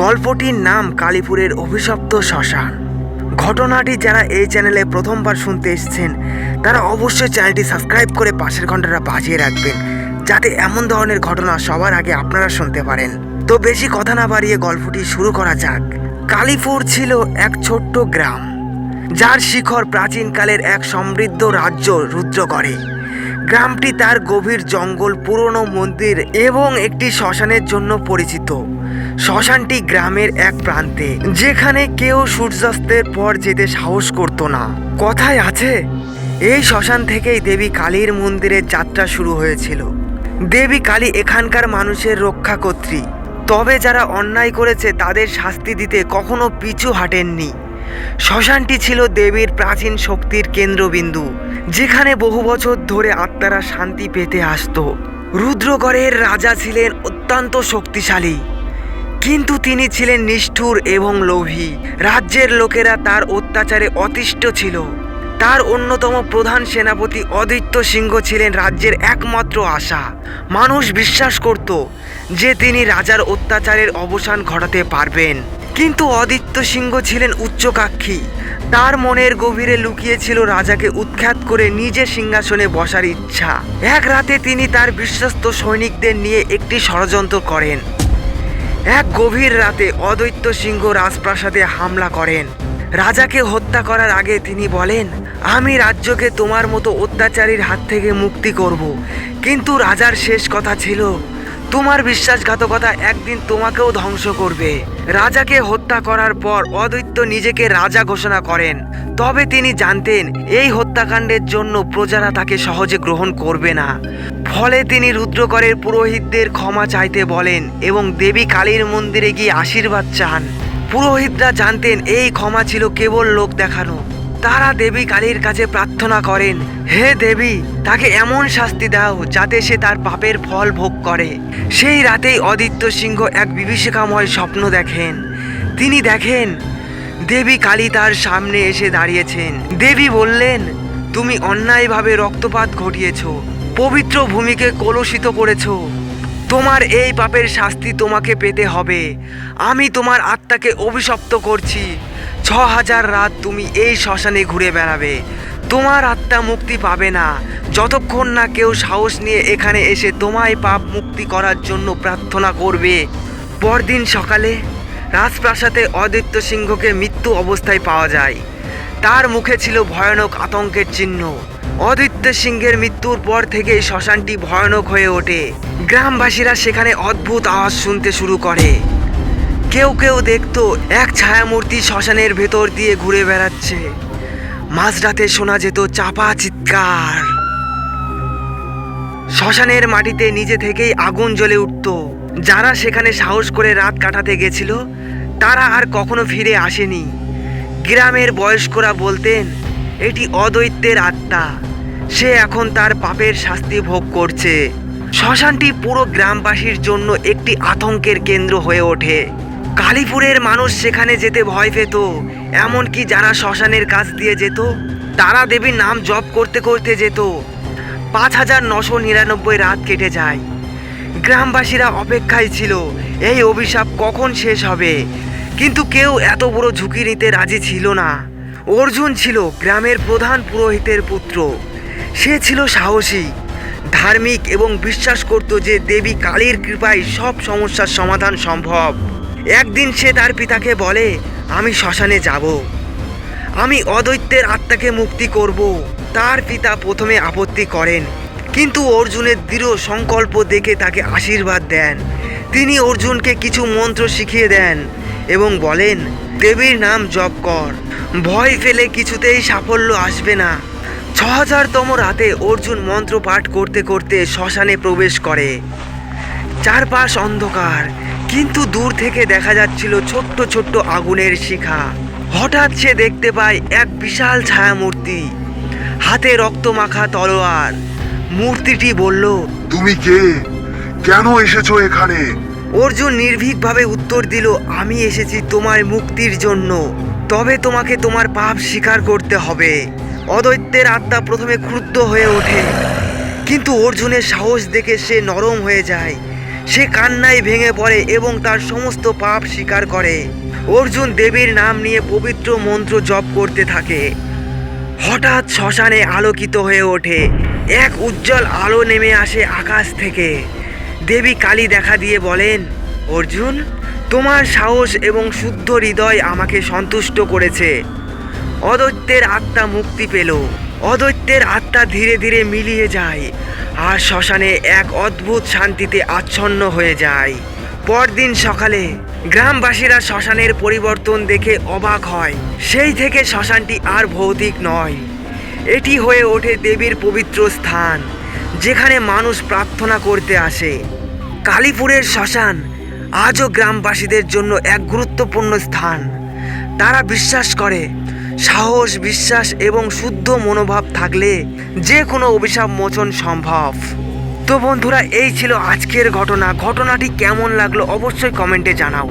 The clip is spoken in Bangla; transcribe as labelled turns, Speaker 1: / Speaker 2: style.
Speaker 1: গল্পটির নাম কালীপুরের অভিশপ্ত শ্মশান। ঘটনাটি যারা এই চ্যানেলে প্রথমবার শুনতে এসেছেন, তারা অবশ্যই চ্যানেলটি সাবস্ক্রাইব করে পাশের ঘন্টাটা বাজিয়ে রাখবেন, যাতে এমন ধরনের ঘটনা সবার আগে আপনারা শুনতে পারেন। তো বেশি কথা না বাড়িয়ে গল্পটি শুরু করা যাক। কালীপুর ছিল এক ছোট্ট গ্রাম, যার শিখর প্রাচীনকালের এক সমৃদ্ধ রাজ্য রুদ্র করে গ্রামটি তার গভীর জঙ্গল, পুরনো মন্দির এবং একটি শ্মশানের জন্য পরিচিত। শ্মশানটি গ্রামের এক প্রান্তে, যেখানে কেউ সূর্যাস্তের পর যেতে সাহস করত না। কথায় আছে, এই শ্মশান থেকেই দেবী কালীর মন্দিরের যাত্রা শুরু হয়েছিল। দেবী কালী এখানকার মানুষের রক্ষাকর্ত্রী তবে যারা অন্যায় করেছে, তাদের শাস্তি দিতে কখনো পিছু হাঁটেননি। শ্মশানটি ছিল দেবীর প্রাচীন শক্তির কেন্দ্রবিন্দু, যেখানে বহু বছর ধরে আত্মারা শান্তি পেতে আসতো। রুদ্রগড়ের রাজা ছিলেন অত্যন্ত শক্তিশালী। কিন্তু তিনি ছিলেন নিষ্ঠুর এবং লোভী। রাজ্যের লোকেরা তার অত্যাচারে অতিষ্ঠ ছিল। তার অন্যতম প্রধান সেনাপতি অদিত্য সিংহ ছিলেন রাজ্যের একমাত্র আশা। মানুষ বিশ্বাস করত যে তিনি রাজার অত্যাচারের অবসান ঘটাতে পারবেন। কিন্তু অদিত্য সিংহ ছিলেন উচ্চকাক্ষী। তার মনের গভীরে লুকিয়ে ছিল রাজাকে উৎখাত করে নিজে সিংহাসনে বসার ইচ্ছা। এক রাতে তিনি তার বিশ্বস্ত সৈনিকদের নিয়ে একটি ষড়যন্ত্র করেন। এক গভীর রাতে অদ্বৈত সিংহ রাজপ্রাসাদে হামলা করেন। রাজাকে হত্যা করার আগে তিনি বলেন, আমি রাজ্যকে তোমার মতো অত্যাচারীর হাত থেকে মুক্তি করব। কিন্তু রাজার শেষ কথা ছিল, তোমার বিশ্বাসঘাতকতা একদিন তোমাকেও ধ্বংস করবে। রাজাকে হত্যা করার পর অদ্বৈত নিজেকে রাজা ঘোষণা করেন। তবে তিনি জানতেন এই হত্যাকাণ্ডের জন্য প্রজারা তাকে সহজে গ্রহণ করবে না। ফলে তিনি রুদ্রকরের পুরোহিতদের ক্ষমা চাইতে বলেন এবং দেবী কালীর মন্দিরে গিয়ে আশীর্বাদ চান। পুরোহিতরা জানতেন এই ক্ষমা ছিল কেবল লোক দেখানো। তারা দেবী কালীর কাছে প্রার্থনা করেন, হে দেবী, তাকে এমন শাস্তি দাও যাতে সে তার পাপের ফল ভোগ করে। সেই রাতেই অদিত্য সিংহ এক বিভীষিকাময় স্বপ্ন দেখেন। তিনি দেখেন দেবী কালী তার সামনে এসে দাঁড়িয়েছেন। দেবী বললেন, তুমি অন্যায়ভাবে রক্তপাত ঘটিয়েছ, পবিত্র ভূমিকে কলুষিত করেছ। তোমার এই পাপের শাস্তি তোমাকে পেতে হবে। আমি তোমার আত্মাকে অভিশপ্ত করছি। ছ হাজার রাত তুমি এই শ্মশানে ঘুরে বেড়াবে। তোমার আত্মা মুক্তি পাবে না। যতক্ষণ না কেউ সাহস নিয়ে এখানে এসে তোমায় পাপ মুক্তি করার জন্য প্রার্থনা করবে। পরদিন সকালে রাজপ্রাসাদে অদিত্য সিংহকে মৃত্যু অবস্থায় পাওয়া যায়। তার মুখে ছিল ভয়ানক আতঙ্কের চিহ্ন। অদিত্য সিংহের মৃত্যুর পর থেকে শ্মশানটি ভয়ানক হয়ে ওঠে। গ্রামবাসীরা সেখানে অদ্ভুত আওয়াজ শুনতে শুরু করে। কেউ কেউ দেখতো এক ছায়ামূর্তি শ্মশানের ভেতর দিয়ে ঘুরে বেড়াচ্ছে। মাঝরাতে শোনা যেত চাপা চিৎকার। শ্মশানের মাটিতে নিজে থেকেই আগুন জ্বলে উঠত। যারা সেখানে সাহস করে রাত কাটাতে গেছিল, তারা আর কখনো ফিরে আসেনি। গ্রামের বয়স্করা বলতেন, এটি অদ্বৈতের আত্মা। সে এখন তার পাপের শাস্তি ভোগ করছে। শ্মশানটি পুরো গ্রামবাসীর জন্য একটি আতঙ্কের কেন্দ্র হয়ে ওঠে। কালীপুরের মানুষ সেখানে যেতে ভয় পেত, এমনকি যারা শ্মশানের কাছ দিয়ে যেত, তারা দেবীর নাম জপ করতে করতে যেত। পাঁচ হাজার নশো নিরানব্বই রাত কেটে যায়। গ্রামবাসীরা অপেক্ষায় ছিল, এই অভিশাপ কখন শেষ হবে? কিন্তু কেউ এত বড় ঝুঁকি নিতে রাজি ছিল না। অর্জুন ছিল গ্রামের প্রধান পুরোহিতের পুত্র। সে ছিল সাহসী, ধার্মিক এবং বিশ্বাস করত যে দেবী কালীর কৃপায় সব সমস্যার সমাধান সম্ভব। একদিন সে তার পিতাকে বলে, আমি শ্মশানে যাব। আমি অদৈত্যের আত্মাকে মুক্তি করব। তার পিতা প্রথমে আপত্তি করেন। কিন্তু অর্জুনের দৃঢ় সংকল্প দেখে তাকে আশীর্বাদ দেন। তিনি অর্জুনকে কিছু মন্ত্র শিখিয়ে দেন এবং বলেন, দেবীর নাম জপ কর। ভয় ফেলে কিছুতেই সাফল্য আসবে না। ছ হাজারতম রাতে অর্জুন মন্ত্র পাঠ করতে করতে শ্মশানে প্রবেশ করে। চারপাশ অন্ধকার, কিন্তু দূর থেকে দেখা যাচ্ছিল ছোট্ট ছোট্ট আগুনের শিখা। হঠাৎ সে দেখতে পায় এক বিশাল ছায়ামূর্তি। হাতে রক্তমাখা তলোয়ার। মূর্তিটি বলল
Speaker 2: তুমি কে? কেন এসেছ এখানে?
Speaker 1: অর্জুন নির্ভীকভাবে উত্তর দিল আমি এসেছি তোমার মুক্তির জন্য। তবে তোমাকে তোমার পাপ স্বীকার করতে হবে। অদৈত্যের আত্মা প্রথমে ক্রুদ্ধ হয়ে ওঠে কিন্তু অর্জুনের সাহস দেখে সে নরম হয়ে যায়। সে কান্নায় ভেঙে পড়ে এবং তার সমস্ত পাপ স্বীকার করে। অর্জুন দেবীর নাম নিয়ে পবিত্র মন্ত্র জপ করতে থাকে। হঠাৎ শ্মশানে আলোকিত হয়ে ওঠে। এক উজ্জ্বল আলো নেমে আসে আকাশ থেকে। দেবী কালী দেখা দিয়ে বলেন, অর্জুন, তোমার সাহস এবং শুদ্ধ হৃদয় আমাকে সন্তুষ্ট করেছে। অদৈত্যের আত্মা মুক্তি পেল। অদৈত্যের আত্মা ধীরে ধীরে মিলিয়ে যায় আর শ্মশানে এক অদ্ভুত শান্তিতে আচ্ছন্ন হয়ে যায়। পরদিন সকালে গ্রামবাসীরা শ্মশানের পরিবর্তন দেখে অবাক হয়। সেই থেকে শ্মশানটি আর ভৌতিক নয়। এটি হয়ে ওঠে দেবীর পবিত্র স্থান, যেখানে মানুষ প্রার্থনা করতে আসে। কালীপুরের শ্মশান আজও গ্রামবাসীদের জন্য এক গুরুত্বপূর্ণ স্থান। তারা বিশ্বাস করে, সাহস, বিশ্বাস এবং শুদ্ধ মনোভাব থাকলে যে কোনো অভিশাপ মোচন সম্ভব। তো বন্ধুরা, এই ছিল আজকের ঘটনা। ঘটনাটি কেমন লাগল অবশ্যই কমেন্টে জানাও।